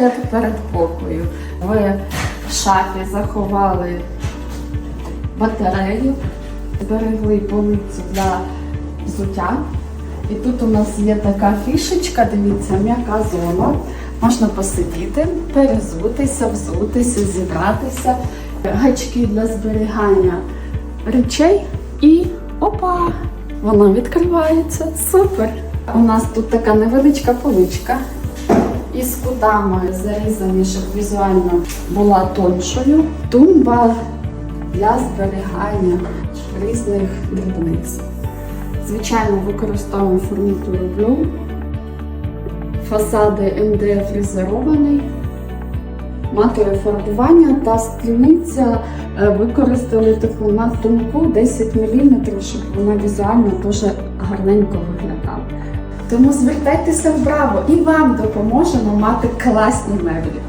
туалет передпокою. Ви в шафі заховали батарею, зберегли полицю для взуття. І тут у нас є така фішечка, дивіться, м'яка зона. Можна посидіти, перезутися, взутися, зібратися, гачки для зберігання речей і опа! Вона відкривається. Супер! У нас тут така невеличка поличка із кутами зарізані, щоб візуально була тоншою. Тумба для зберігання різних дрібниць. Звичайно, використовуємо фурнітуру Blue. Фасади МДФ фрезерований. Матове фарбування та стільниця е, використали таку на тонку 10 мм, щоб вона візуально дуже гарненько виглядала. Тому звертайтеся вправо і вам допоможемо мати класні меблі.